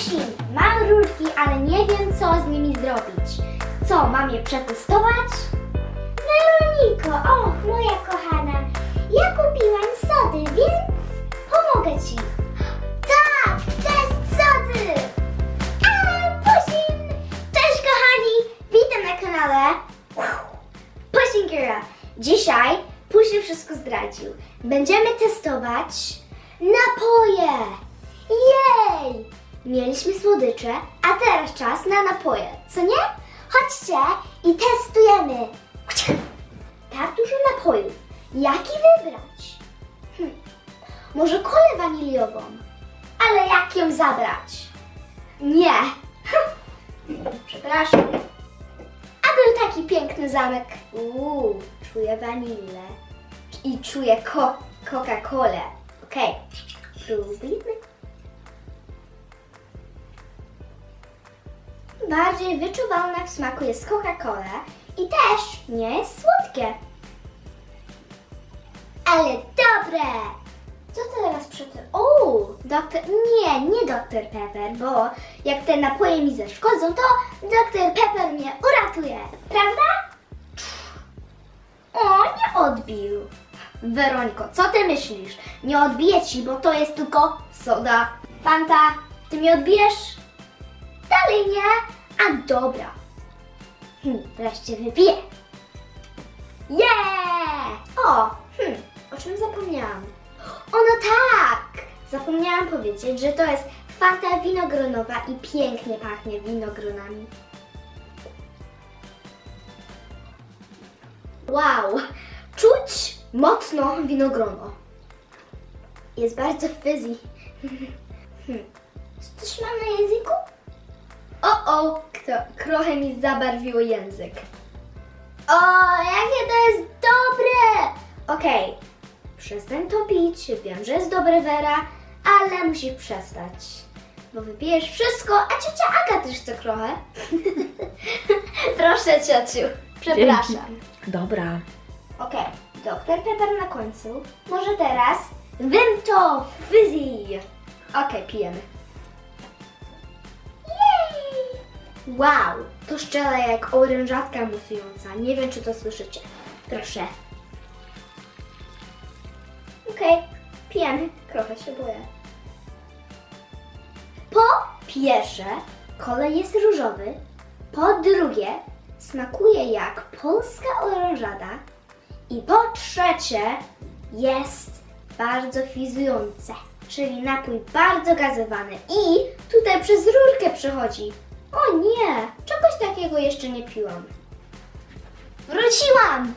Pusin, mam rurki, ale nie wiem co z nimi zrobić. Co, mam je przetestować? Weroniko, o, moja kochana, ja kupiłam sody, więc pomogę ci. Tak, test sody! A, Pusin! Cześć kochani, witam na kanale Pusin Girl. Dzisiaj Pusin wszystko zdradził. Będziemy testować napoje. Jej! Mieliśmy słodycze, a teraz czas na napoje, co nie? Chodźcie i testujemy. Tak dużo napojów. Jaki wybrać? Hm. Może kolę waniliową? Ale jak ją zabrać? Nie. Przepraszam. A był taki piękny zamek. Uuu, czuję wanilę. I czuję ko- Coca-Colę. Okej, próbujmy. Bardziej wyczuwalne w smaku jest Coca-Cola i też nie jest słodkie. Ale dobre! Co to teraz przeczytam? O, doktor... Nie, nie Dr. Pepper, bo jak te napoje mi zaszkodzą, to Dr. Pepper mnie uratuje. Prawda? O, nie odbił. Weroniko, co ty myślisz? Nie odbije ci, bo to jest tylko soda. Fanta, ty mi odbijesz? Dalej nie? A dobra. Hm, wreszcie wypiję. Yeah! O, hmm, o czym zapomniałam? O no tak! Zapomniałam powiedzieć, że to jest Fanta winogronowa i pięknie pachnie winogronami. Wow! Czuć mocno winogrono. Jest bardzo fizzy. Hmm. Co coś mam na języku? O, o, kto, trochę mi zabarwiło język. O, jakie to jest dobre! Okej, przestań to pić. Wiem, że jest dobre, Wera, ale musisz przestać. Bo wypijesz wszystko, a ciocia Aga też chce trochę. Proszę, ciociu. Przepraszam. Dobra. Okej, doktor Pepper na końcu. Może teraz Vimto Fizzy. Okej, pijemy. Wow, to szczela jak orężatka musująca. Nie wiem, czy to słyszycie. Proszę. Okej, pijemy. Trochę się boję. Po pierwsze, kolej jest różowy. Po drugie, smakuje jak polska orężada. I po trzecie, jest bardzo fizujące, czyli napój bardzo gazowany. I tutaj przez rurkę przechodzi. O nie, czegoś takiego jeszcze nie piłam. Wróciłam!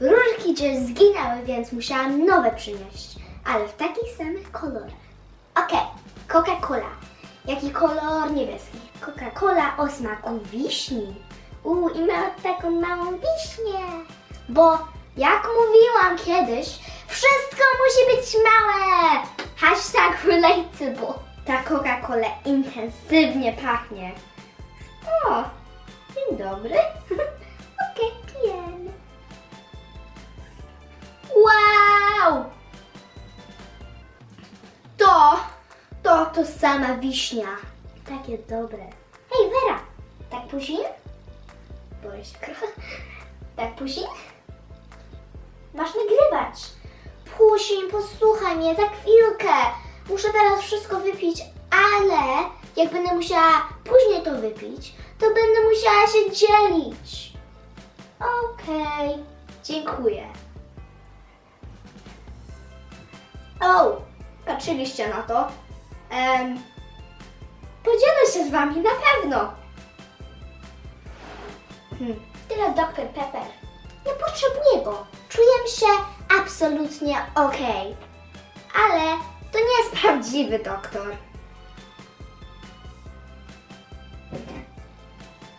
Rurki gdzieś zginęły, więc musiałam nowe przynieść, ale w takich samych kolorach. Okej, Coca-Cola. Jaki kolor niebieski? Coca-Cola o smaku wiśni. Uuu, i ma taką małą wiśnię. Bo jak mówiłam kiedyś, wszystko musi być małe. Hashtag relatable. Ta Coca-Cola intensywnie pachnie. O, dzień dobry. Okej, pijemy. Wow! To, to, to sama wiśnia. Takie dobre. Hej, Vera, tak się trochę. Tak później? Masz nagrywać. Pusin, posłuchaj mnie za chwilkę. Muszę teraz wszystko wypić, ale jak będę musiała później to wypić, to będę musiała się dzielić. Okej, dziękuję. O, patrzyliście na to. Em, podzielę się z wami na pewno. Hmm. Tyle Dr. Pepper. Nie potrzebuję go. Czuję się absolutnie okej. Ale to nie jest prawdziwy doktor.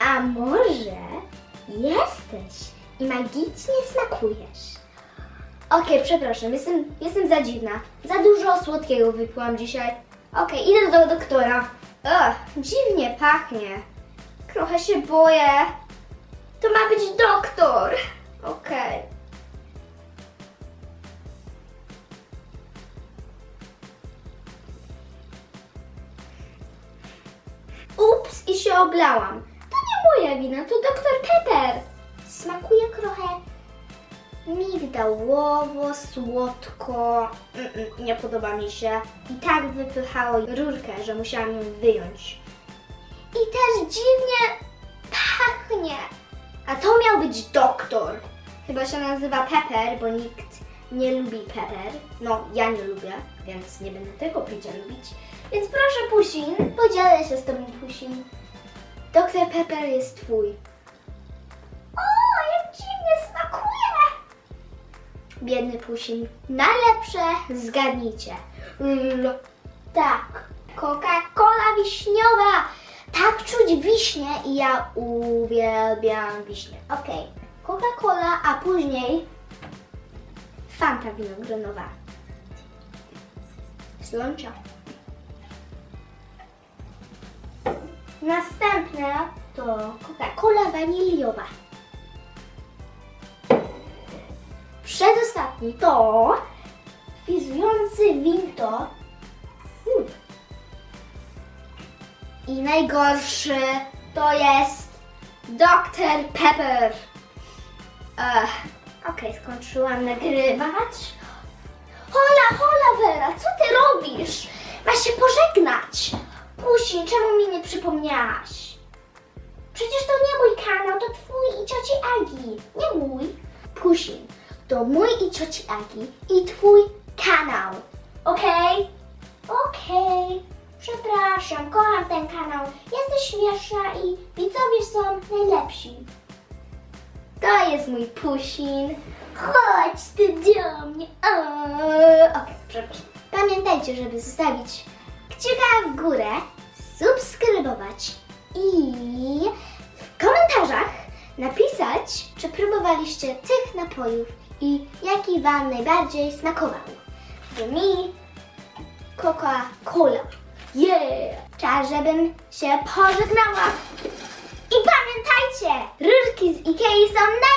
A może jesteś i magicznie smakujesz? Okej, przepraszam, jestem, jestem za dziwna. Za dużo słodkiego wypiłam dzisiaj. Okej, idę do doktora. Ugh, dziwnie pachnie. Trochę się boję. To ma być doktor. Okej. i się oblałam. Moja wina, to doktor Pepper. Smakuje trochę migdałowo, słodko. Mm, mm, nie podoba mi się. I tak wypychało rurkę, że musiałam ją wyjąć. I też dziwnie pachnie. A to miał być doktor. Chyba się nazywa Pepper, bo nikt nie lubi Pepper. No, ja nie lubię, więc nie będę tego picia lubić. Więc proszę, Pusin, podzielę się z tobą, Pusin. Doktor Pepper jest twój. O, jak dziwnie smakuje! Biedny Pusin. Najlepsze zgadnijcie. L, tak, Coca-Cola wiśniowa. Tak czuć wiśnie i ja uwielbiam wiśnie. Okej, Coca-Cola, a później Fanta winogronowa. Słończa. Następne to Coca-Cola waniliowa. Przedostatni to fizujący winto. I najgorszy to jest Dr. Pepper. Ech, Okej, skończyłam nagrywać. Hola, hola, Vera, co ty robisz? Masz się pożegnać. Pusin, czemu mi nie przypomniałaś? Przecież to nie mój kanał, to twój i cioci Agi. Nie mój. Pusin, to mój i cioci Agi i twój kanał. Okej? Okej. Przepraszam, kocham ten kanał. Jesteś śmieszna i widzowie są najlepsi. To jest mój pusin. Chodź ty do mnie. O, Okej, przepraszam. Pamiętajcie, żeby zostawić kciuka w górę, subskrybować i w komentarzach napisać, czy próbowaliście tych napojów i jaki Wam najbardziej smakował. Bo mi Coca-Cola. Yeah! Czas, żebym się pożegnała. I pamiętajcie, rurki z Ikei są najlepsze!